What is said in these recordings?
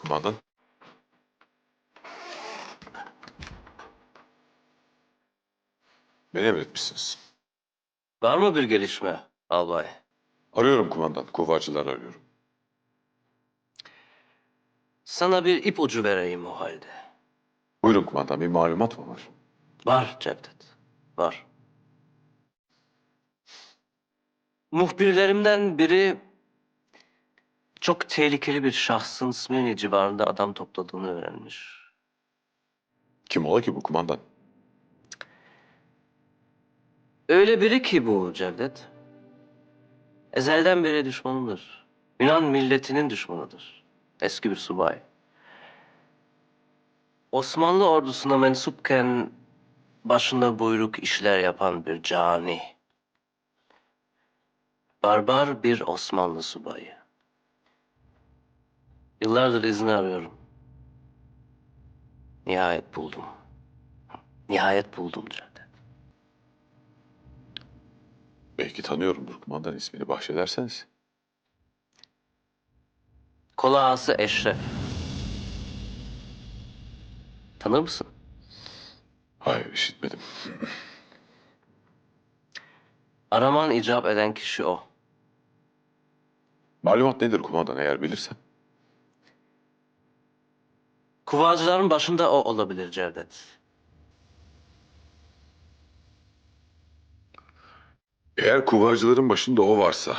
Kumandan. Beni emretmişsiniz. Var mı bir gelişme albay? Arıyorum kumandan. Kovacılar arıyorum. Sana bir ipucu vereyim o halde. Buyurun kumandan. Bir malumat mı var? Var Cevdet, var. Muhbirlerimden biri çok tehlikeli bir şahsın Smyrna civarında adam topladığını öğrenmiş. Kim ola ki bu kumandan? Öyle biri ki bu Cevdet. Ezelden beri düşmanıdır. Yunan milletinin düşmanıdır. Eski bir subay. Osmanlı ordusuna mensupken başında buyruk işler yapan bir cani. Barbar bir Osmanlı subayı. Yıllardır izini arıyorum. Nihayet buldum. Nihayet buldum Cevdet. Belki tanıyorumdur kumandan. ismini bahşederseniz. Kol ağası Eşref. Tanır mısın? Hayır işitmedim. Araman icap eden kişi o. Malumat nedir kumandan eğer bilirsen? Kuvacıların başında o olabilir Cevdet. Eğer kuvacıların başında o varsa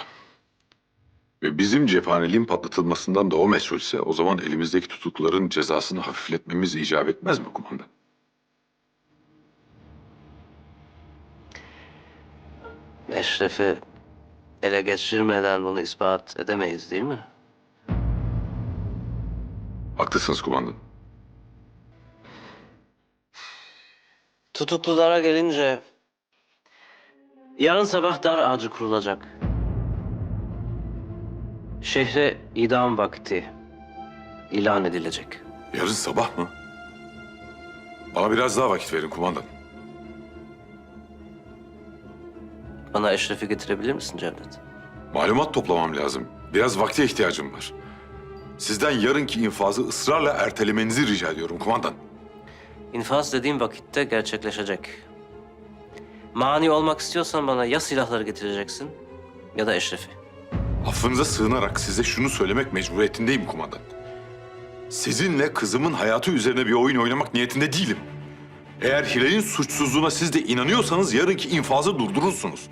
ve bizim cephaneliğin patlatılmasından da o mesulse o zaman elimizdeki tutukluların cezasını hafifletmemiz icap etmez mi kumandan? Eşref'i ele geçirmeden bunu ispat edemeyiz değil mi? Haklısınız kumandan. Tutuklulara gelince... Yarın sabah dar ağacı kurulacak. Şehre idam vakti ilan edilecek. Yarın sabah mı? Bana biraz daha vakit verin kumandan. Bana Eşref'i getirebilir misin Cevdet? Malumat toplamam lazım. Biraz vakte ihtiyacım var. Sizden yarınki infazı ısrarla ertelemenizi rica ediyorum kumandan. İnfaz dediğim vakitte gerçekleşecek. Mani olmak istiyorsan bana ya silahları getireceksin ya da Eşref'i. Affınıza sığınarak size şunu söylemek mecburiyetindeyim kumandan. Sizinle kızımın hayatı üzerine bir oyun oynamak niyetinde değilim. Eğer Hilal'in suçsuzluğuna siz de inanıyorsanız yarınki infazı durdurursunuz.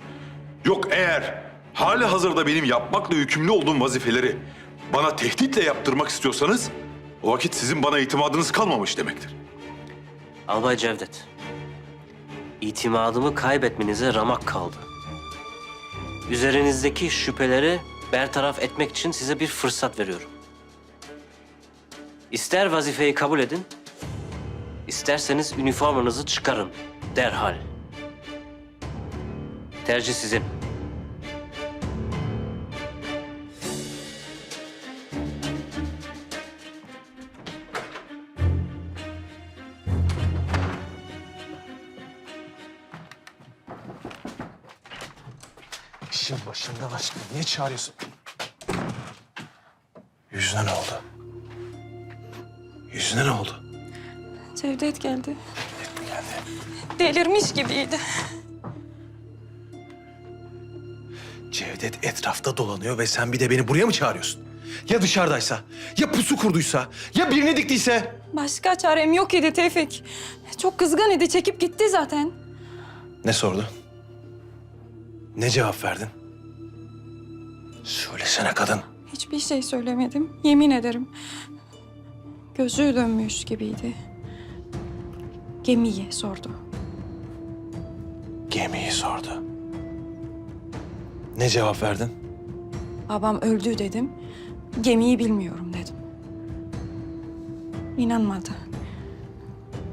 Yok eğer hali hazırda benim yapmakla yükümlü olduğum vazifeleri bana tehditle yaptırmak istiyorsanız o vakit sizin bana itimadınız kalmamış demektir. Albay Cevdet, itimadımı kaybetmenize ramak kaldı. Üzerinizdeki şüpheleri bertaraf etmek için size bir fırsat veriyorum. İster vazifeyi kabul edin, isterseniz üniformanızı çıkarın derhal. Tercih sizin. İşin başından aşkım. Niye çağırıyorsun? Yüzüne ne oldu? Yüzüne ne oldu? Cevdet geldi. Ne geldi? Delirmiş gibiydi. Cevdet etrafta dolanıyor ve sen bir de beni buraya mı çağırıyorsun? Ya dışarıdaysa? Ya pusu kurduysa? Ya birini diktiyse? Başka çarem yok idi Tevfik. Çok kızgın idi, çekip gitti zaten. Ne sordu? Ne cevap verdin? Söylesene kadın. Hiçbir şey söylemedim, yemin ederim. Gözü dönmüş gibiydi. Gemiyi sordu. Gemiyi sordu. Ne cevap verdin? Babam öldü dedim. Gemiyi bilmiyorum dedim. İnanmadı.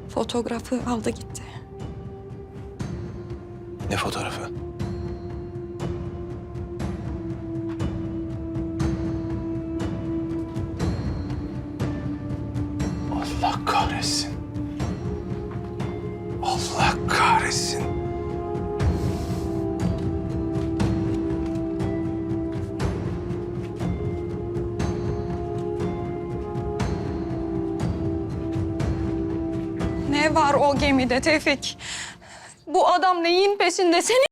Fotoğrafı aldı gitti. Ne fotoğrafı? Allah kahretsin. Allah kahretsin. Ne var o gemide Tevfik? Bu adam neyin peşinde? Senin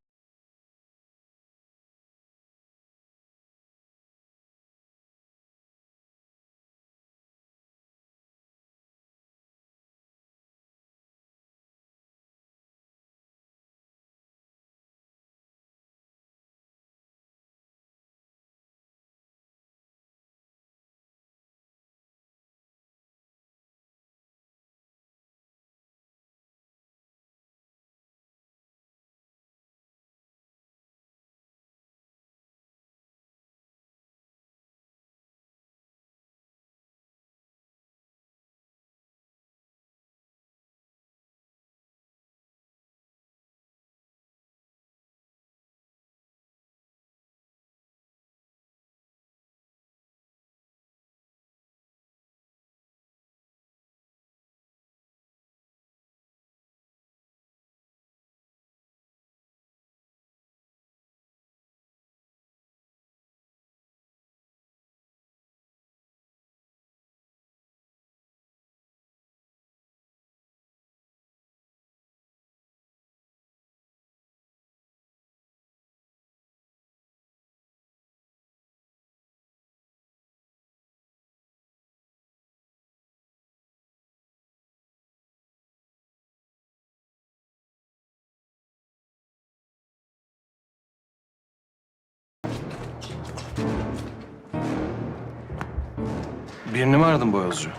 Birini mi aradın Boyozcu?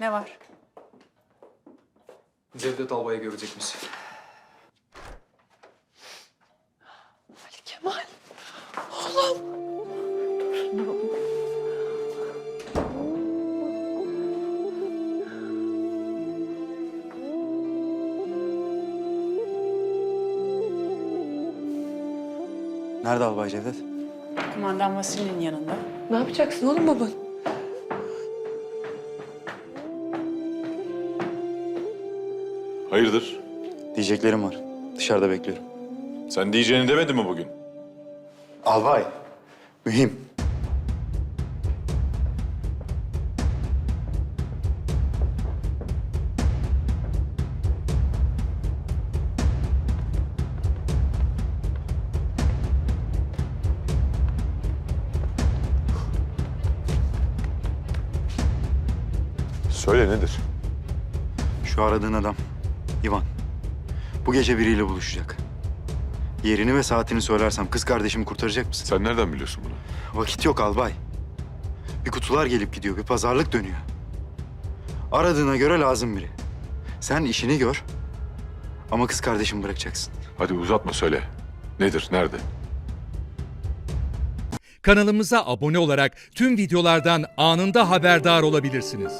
Ne var? Cevdet Albay'ı görecekmiş. Kemal. Nerede Albay Cevdet? Kumandan Vasili'nin yanında. Ne yapacaksın oğlum baban? Hayırdır? Diyeceklerim var. Dışarıda bekliyorum. Sen diyeceğini demedin mi bugün? Albay. Mühim. Söyle nedir? Şu aradığın adam. Ivan. Bu gece biriyle buluşacak. Yerini ve saatini söylersem kız kardeşimi kurtaracak mısın? Sen nereden biliyorsun bunu? Vakit yok albay. Bir kutular gelip gidiyor, bir pazarlık dönüyor. Aradığına göre lazım biri. Sen işini gör ama kız kardeşimi bırakacaksın. Hadi uzatma söyle. Nedir? Nerede? Kanalımıza abone olarak tüm videolardan anında haberdar olabilirsiniz.